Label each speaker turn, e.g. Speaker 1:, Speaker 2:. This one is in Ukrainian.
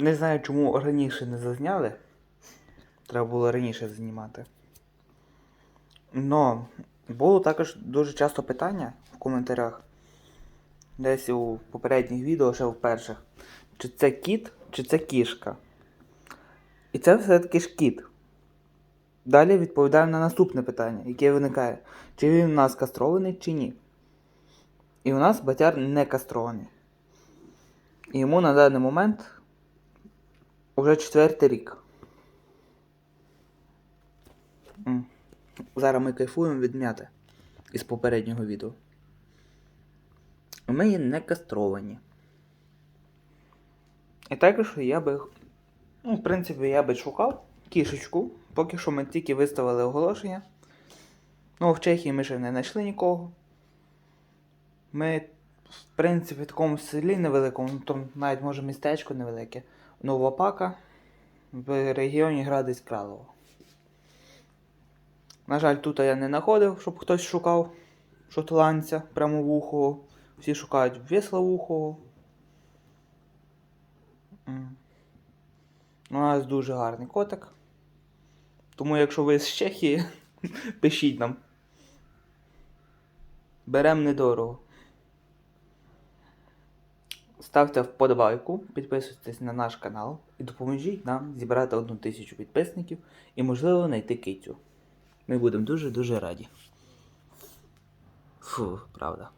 Speaker 1: Не знаю, чому раніше не зазняли. Треба було раніше знімати. Но було також дуже часто питання в коментарях. Десь у попередніх відео, ще в перших. Чи це кіт, чи це кішка. І це все-таки ж кіт. Далі відповідаємо на наступне питання, яке виникає. Чи він у нас кастрований, чи ні. І у нас батяр не кастрований. І йому на даний момент уже четвертий рік. Зараз ми кайфуємо від м'яти із попереднього відео. Ми є не кастровані. І також я би. Ну, в принципі, я би шукав кішечку. Поки що ми тільки виставили оголошення. Ну, в Чехії ми ще не знайшли нікого. Ми, в принципі, в такому селі невеликому, ну там навіть може містечко невелике. Новопака в регіоні Градець Кралово. На жаль, тут я не знаходив, щоб хтось шукав шотландця прямо вухо. Всі шукають висловухого. М. У нас дуже гарний котик. Тому якщо ви з Чехії, пишіть нам. Берем недорого. Ставте вподобайку, підписуйтесь на наш канал і допоможіть нам зібрати одну тисячу підписників і, можливо, знайти кицю. Ми будемо дуже-дуже раді. Фу, правда.